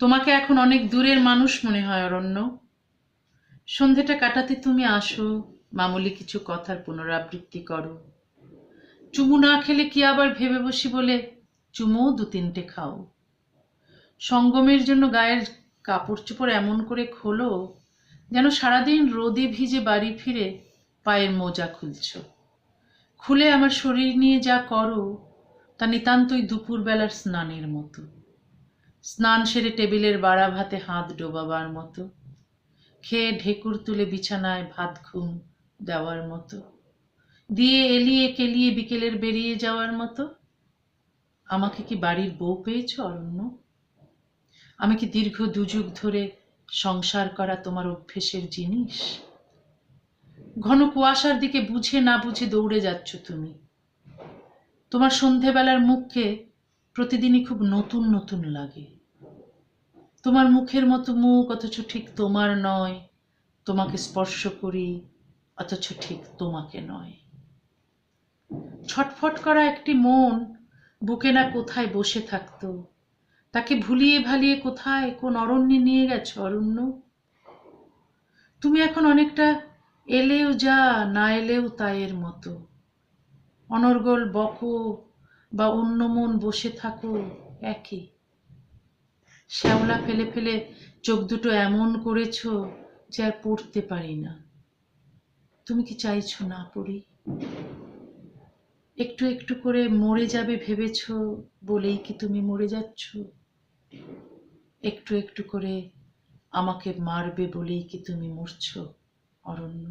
তোমাকে এখন অনেক দূরের মানুষ মনে হয়, অরণ্য। সন্ধেটা কাটাতে তুমি আসো, মামুলি কিছু কথার পুনরাবৃত্তি করো। চুমু না খেলে কি আবার ভেবে বসি বলে, চুমুও দু তিনটে খাও। সঙ্গমের জন্য গায়ের কাপড় চোপড় এমন করে খোলো, যেন সারাদিন রোদে ভিজে বাড়ি ফিরে পায়ের মোজা খুলছ। খুলে আমার শরীর নিয়ে যা করো, তা নিতান্তই দুপুরবেলার স্নানের মতো। স্নান সেরে টেবিলের বাড়া ভাতে হাত ডোবাবার মতো। খেয়ে ঢেকুর তুলে বিছানায় ভাত ঘুম দেওয়ার মতো। দিয়ে এলিয়ে কেলিয়ে বিকেলের বেরিয়ে যাওয়ার মতো। আমাকে কি বাড়ির বউ পেয়েছ, অরণ্য? আমি কি দীর্ঘ দুযুগ ধরে সংসার করা তোমার অভ্যেসের জিনিস? ঘন কুয়াশার দিকে বুঝে না বুঝে দৌড়ে যাচ্ছ তুমি। তোমার সন্ধেবেলার মুখকে প্রতিদিনই খুব নতুন নতুন লাগে। তোমার মুখের মতো মুখ, অথচ ঠিক তোমার নয়। তোমাকে স্পর্শ করি, অথচ ঠিক তোমাকে নয়। ছটফট করা একটি মন বুকে না কোথায় বসে থাকতো? তাকে ভুলিয়ে ভালিয়ে কোথায়, কোন অরণ্যে নিয়ে গেছ অরণ্য? তুমি এখন অনেকটা এলেও যা, না এলেও তাইয়ের মতো। অনর্গল বকো বা অন্য মন বসে থাকো একই শ্যাওলা ফেলে ফেলে চোখ দুটো এমন করেছ যে আর পড়তে পারি না। তুমি কি চাইছো না পড়ি? একটু একটু করে মরে যাবে ভেবেছ বলেই কি তুমি মরে যাচ্ছ? একটু একটু করে আমাকে মারবে বলেই কি তুমি মরছ, অরণ্য?